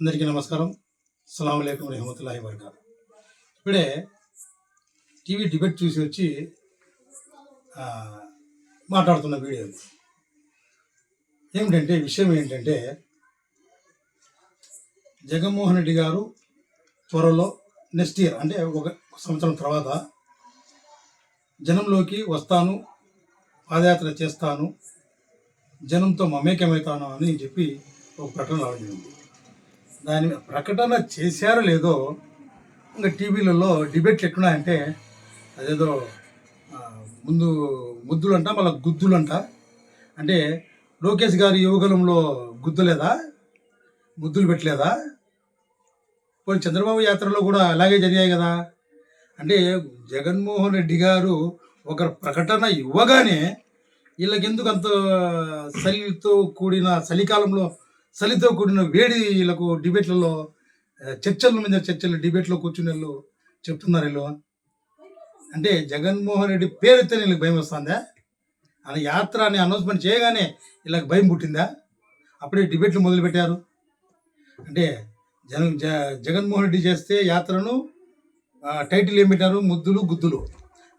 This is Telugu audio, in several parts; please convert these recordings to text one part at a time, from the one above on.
అందరికీ నమస్కారం. అస్సలం అయికం రహమతుల్లాహి వర్గా ఇప్పుడే టీవీ డిబేట్ చూసి వచ్చి మాట్లాడుతున్న వీడియో ఏమిటంటే విషయం ఏంటంటే జగన్మోహన్ రెడ్డి గారు త్వరలో నెక్స్ట్ ఇయర్ అంటే ఒక సంవత్సరం తర్వాత జనంలోకి వస్తాను పాదయాత్ర చేస్తాను జనంతో మమేకమవుతాను అని చెప్పి ఒక ప్రకటన రావడం జరిగింది. దాని ప్రకటన చేశారో లేదో ఇంకా టీవీలలో డిబేట్లు ఎట్లున్నాయంటే అదేదో ముందు ముద్దులు అంట మళ్ళీ అంట అంటే లోకేష్ గారి యువకులంలో గుద్దులేదా? ముద్దులు పెట్టలేదా? పోనీ చంద్రబాబు యాత్రలో కూడా అలాగే జరిగాయి కదా? అంటే జగన్మోహన్ రెడ్డి గారు ఒక ప్రకటన ఇవ్వగానే వీళ్ళకెందుకు అంత చలితో కూడిన చలికాలంలో చలితో కూడిన వేడి వీళ్ళకు డిబేట్లలో చర్చల మీద చర్చలు డిబేట్లో కూర్చుని వాళ్ళు చెప్తున్నారు వీళ్ళు. అంటే జగన్మోహన్ రెడ్డి పేరెత్తే వీళ్ళకి భయం వస్తుందా? ఆయన యాత్ర అని అనౌన్స్మెంట్ చేయగానే వీళ్ళకి భయం పుట్టిందా? అప్పుడే డిబేట్లు మొదలుపెట్టారు. అంటే జన జ జగన్మోహన్ రెడ్డి చేస్తే యాత్రను టైటిల్ ఏం పెట్టారు? ముద్దులు గుద్దులు.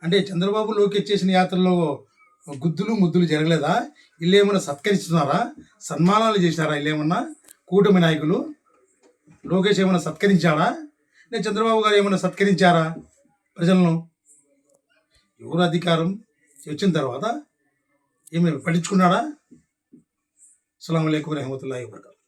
అంటే చంద్రబాబు లోకేష్ చేసిన యాత్రలో గుద్దులు ముద్దులు జరగలేదా? వీళ్ళు ఏమైనా సత్కరిస్తున్నారా? సన్మానాలు చేశారా వీళ్ళు ఏమన్నా కూటమి నాయకులు? లోకేష్ ఏమైనా సత్కరించాడా? నేను చంద్రబాబు గారు ఏమైనా సత్కరించారా ప్రజలను? ఎవరు అధికారం? వచ్చిన తర్వాత ఏమైనా పట్టించుకున్నాడా అస్సలం అయికం రహమతుల్లాహి వబర్కాతు.